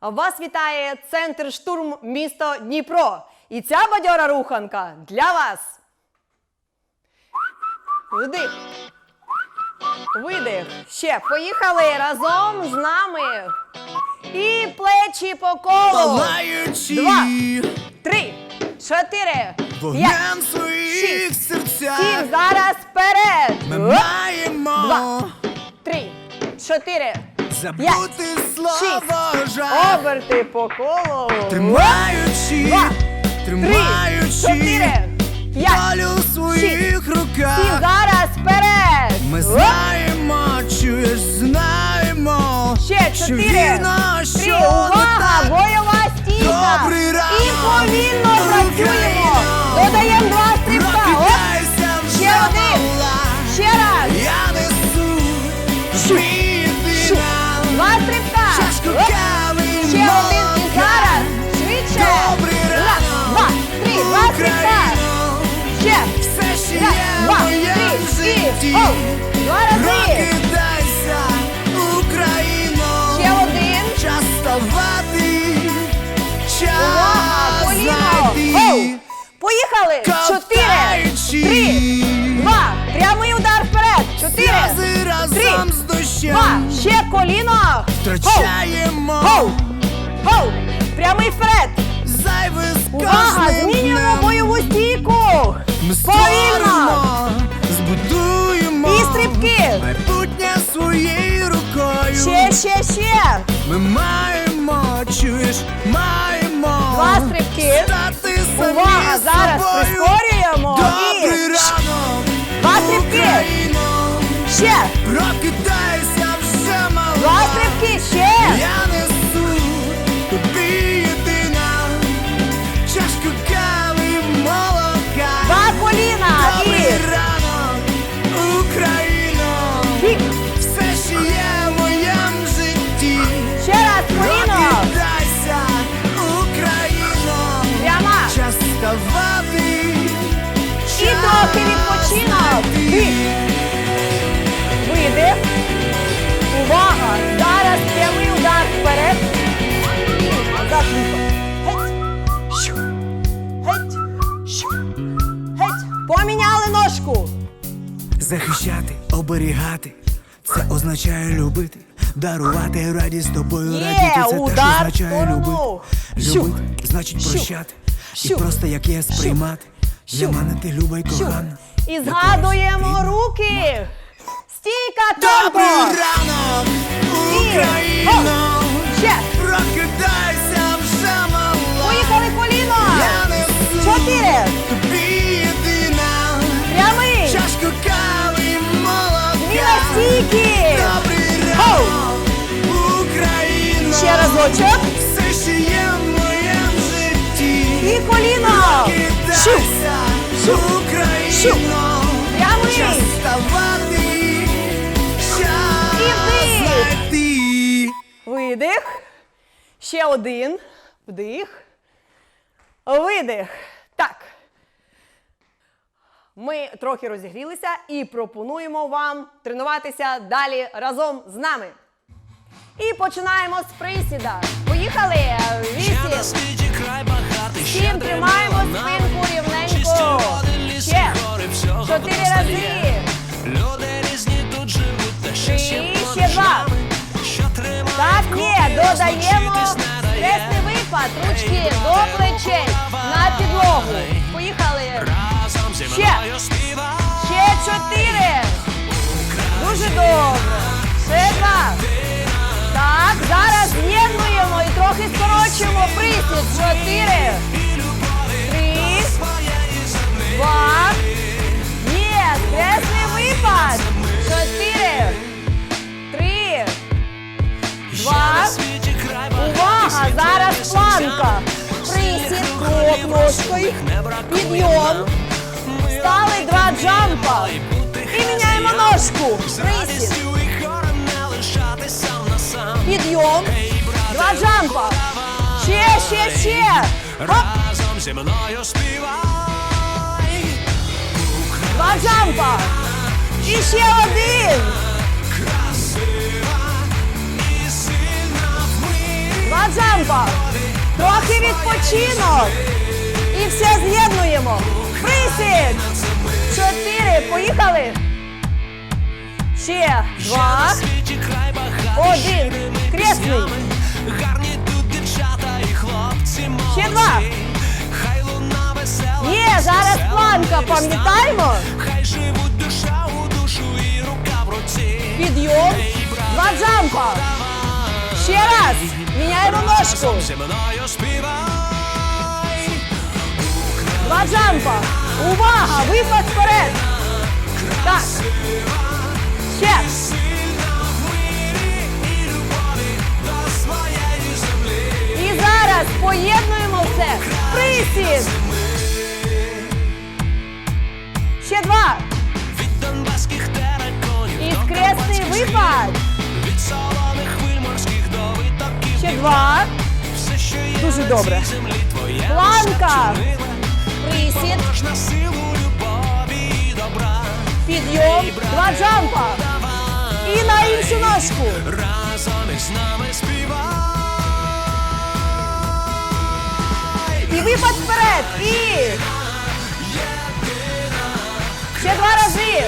Вас вітає центр штурм місто Дніпро. І ця бадьора руханка для вас. Вдих. Видих. Ще поїхали разом з нами. І плечі по колу. Два. Три, чотири, п'ять, шість, серцях сім. Зараз вперед. ми маємо Два. Три, чотири, забути слово жаль. оберти по колу. Тримаючи, Два, тримаючи Чотири, п'ять, долю в своїх руках. Зараз вперед. Ми знаємо, чуєш, знаємо, Ще що чотири, вірно, три. що Увага! так. Бойова стійка. Добрий ранок, І повільно працюємо. Прокидайся, Україно. Ще один. Час вставати, час знайти. Поїхали. Чотири, три, два. Прямий удар вперед. Чотири, три, з дощем. два. Ще коліно. Втрачаємо Гоу. Гоу. Прямий вперед. Увага, змінюємо бойову стійку. Повільно. Ще, ще. Ми маємо, чуєш, маємо Два стрибки. Увага, зараз прискорюємо. Добрий ранок, Два стрибки. Ще. Оберігати, це означає любити, дарувати радість тобою Є, радіти, це удар теж означає любити. Любити, значить прощати. прощати. І просто як є сприймати. Для мене ти люба й кохана. І згадуємо руки. Стійка Добрий Україно! Час вставати, час знайти. Видих. Ще один. Вдих. Видих. Так. Ми трохи розігрілися і пропонуємо вам тренуватися далі разом з нами. І починаємо з присіда. Поїхали! Вісім. Сім. Тримаємо Чотири рази. Люди різні тут живуть, та Три, ще два. Так, є, додаємо стресний випад, ручки до плечей на підлогу. Поїхали. Ще. Ще чотири. Дуже добре. Ще два. Так, зараз з'єднуємо і трохи скорочуємо присід. Чотири. Сонця. Присід, крок ножкою, підйом. Стали два джампа. І міняємо ножку. Присід. Підйом. Два джампа. Ще, ще, ще. Разом зі мною співай. Два джампа. І ще один. Трохи відпочинок. І все з'єднуємо. Присід. Чотири. Поїхали. Ще два. Один. Кресний. Ще два. Хай луна весела. Є, зараз планка, пам'ятаємо? Хай живуть душа у душу і рука в руці. Підйом. Два джампа. Ще раз. Міняємо ножку. Два джампа. Увага! Випад вперед. Так. Ще. І зараз поєднуємо все. Присід. Ще два. І скресний випад. Два. Дуже добре. Планка. Присід. Підйом. Два джампа. І на іншу ножку. Разом із нами співай. І випад вперед. І. Ще два рази.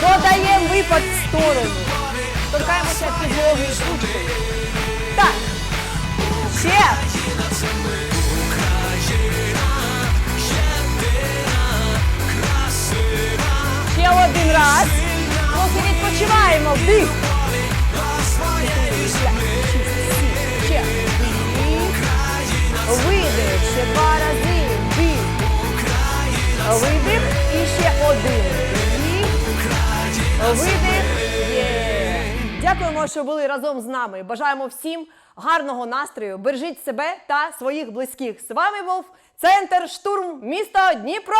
Додаємо випад в сторону. Торкаємося підлоги. Так. Ще. Ще один раз. Трохи відпочиваємо. Вдих. Ще. Видих. Ще два рази. Вдих. Видих. І ще один. Видих. Дякуємо, що були разом з нами. Бажаємо всім гарного настрою. Бережіть себе та своїх близьких. З вами був центр штурм міста Дніпро.